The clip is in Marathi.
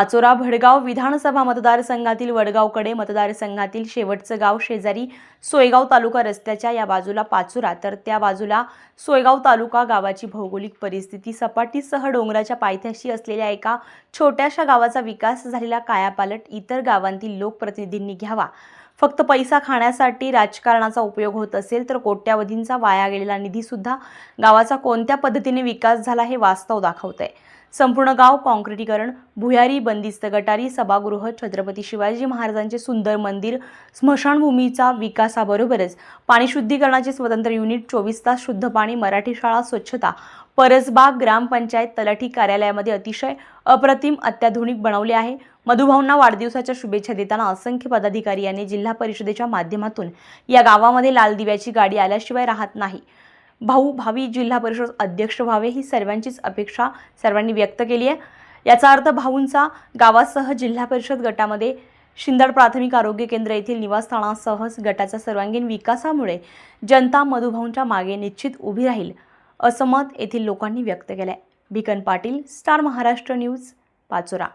पाचोरा भडगाव विधानसभा मतदारसंघातील वडगावकडे मतदारसंघातील शेवटचं गाव शेजारी सोयगाव तालुका रस्त्याच्या या बाजूला पाचोरा. तर त्या बाजूला सोयगाव तालुका गावाची भौगोलिक परिस्थिती सपाटीसह डोंगराच्या पायथ्याशी असलेल्या एका छोट्याशा गावाचा विकास झालेला कायापालट इतर गावांतील लोकप्रतिनिधींनी घ्यावा. फक्त पैसा खाण्यासाठी राजकारणाचा उपयोग होत असेल तर कोट्यावधींचा वाया गेलेला निधीसुद्धा गावाचा कोणत्या पद्धतीने विकास झाला हे वास्तव दाखवत आहे संपूर्ण गाव काँक्रिटीकरण भुयारी बंदिस्त गटारी सभागृह छत्रपती शिवाजी महाराजांचे सुंदर मंदिर स्मशानभूमीचा विकासाबरोबरच पाणी शुद्धीकरणाचे स्वतंत्र युनिट चोवीस तास शुद्ध पाणी मराठी शाळा स्वच्छता परसबाग ग्रामपंचायत तलाठी कार्यालयामध्ये अतिशय अप्रतिम अत्याधुनिक बनवले आहे. मधुभाऊंना वाढदिवसाच्या शुभेच्छा देताना असंख्य पदाधिकारी यांनी जिल्हा परिषदेच्या माध्यमातून या गावामध्ये लाल दिव्याची गाडी आल्याशिवाय राहत नाही. भाऊ भावी जिल्हा परिषद अध्यक्ष व्हावे ही सर्वांचीच अपेक्षा सर्वांनी व्यक्त केली आहे. याचा अर्थ भाऊंचा गावासह जिल्हा परिषद गटामध्ये शिंदड प्राथमिक आरोग्य केंद्र येथील निवासस्थानासह गटाच्या सर्वांगीण विकासामुळे जनता मधुभाऊंच्या मागे निश्चित उभी राहील असं मत येथील लोकांनी व्यक्त केलं आहे भिकन पाटील स्टार महाराष्ट्र न्यूज पाचोरा.